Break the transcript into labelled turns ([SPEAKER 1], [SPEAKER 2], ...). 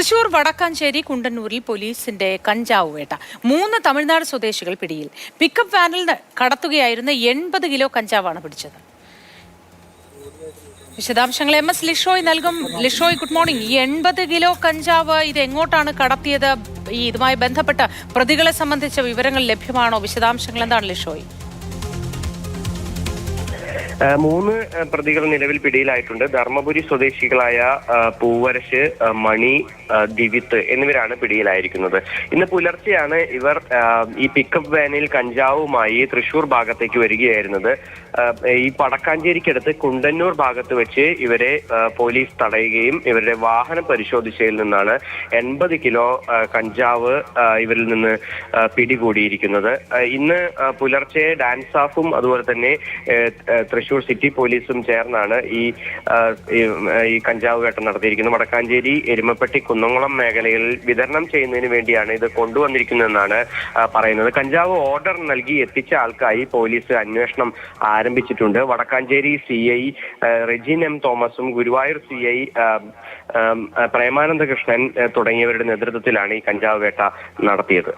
[SPEAKER 1] തൃശൂർ വടക്കാഞ്ചേരി കുണ്ടന്നൂരിൽ പോലീസിന്റെ കഞ്ചാവ് വേട്ട. മൂന്ന് തമിഴ്നാട് സ്വദേശികൾ പിടിയിൽ. പിക്കപ്പ് വാനിൽ കടത്തുകയായിരുന്ന എൺപത് കിലോ കഞ്ചാവാണ് പിടിച്ചത്. വിശദാംശങ്ങൾ എം എസ് ലിഷോയ് നൽകും. ലിഷോയ് ഗുഡ് മോർണിംഗ് ഈ എൺപത് കിലോ കഞ്ചാവ് ഇത് എങ്ങോട്ടാണ് കടത്തിയത്? ഈ ഇതുമായി ബന്ധപ്പെട്ട പ്രതികളെ സംബന്ധിച്ച വിവരങ്ങൾ ലഭ്യമാണോ? വിശദാംശങ്ങൾ എന്താണ് ലിഷോയ്?
[SPEAKER 2] മൂന്ന് പ്രതികൾ നിലവിൽ പിടിയിലായിട്ടുണ്ട്. ധർമ്മപുരി സ്വദേശികളായ പൂവരശ് മണി ദിവിത്ത് എന്നിവരാണ് പിടിയിലായിരിക്കുന്നത്. ഇന്ന് പുലർച്ചെയാണ് ഇവർ ഈ പിക്കപ്പ് വാനിൽ കഞ്ചാവുമായി തൃശൂർ ഭാഗത്തേക്ക് വരികയായിരുന്നത്. ഈ പടക്കാഞ്ചേരിക്കടുത്ത് കുണ്ടന്നൂർ ഭാഗത്ത് വെച്ച് ഇവരെ പോലീസ് തടയുകയും ഇവരുടെ വാഹനം പരിശോധിച്ചതിൽ നിന്നാണ് എൺപത് കിലോ കഞ്ചാവ് ഇവരിൽ നിന്ന് പിടികൂടിയിരിക്കുന്നത്. ഇന്ന് പുലർച്ചെ ഡാൻസ് ഓഫും അതുപോലെ തന്നെ ഏ, തൃശൂർ സിറ്റി പോലീസും ചേർന്നാണ് ഈ ഈ, കഞ്ചാവ് വേട്ട നടത്തിയിരിക്കുന്നത്. വടക്കാഞ്ചേരി എരുമപ്പെട്ടി കുന്നംകുളം മേഖലയിൽ വിതരണം ചെയ്യുന്നതിന് വേണ്ടിയാണ് ഇത് കൊണ്ടുവന്നിരിക്കുന്നതെന്നാണ് പറയുന്നത്. കഞ്ചാവ് ഓർഡർ നൽകി എത്തിച്ച ആൾക്കായി പോലീസ് അന്വേഷണം ആരംഭിച്ചിട്ടുണ്ട്. Vadakkancherry C I Rejin M തോമസും ഗുരുവായൂർ സി ഐ പ്രേമാനന്ദ കൃഷ്ണൻ തുടങ്ങിയവരുടെ നേതൃത്വത്തിലാണ് ഈ കഞ്ചാവ് വേട്ട നടത്തിയത്.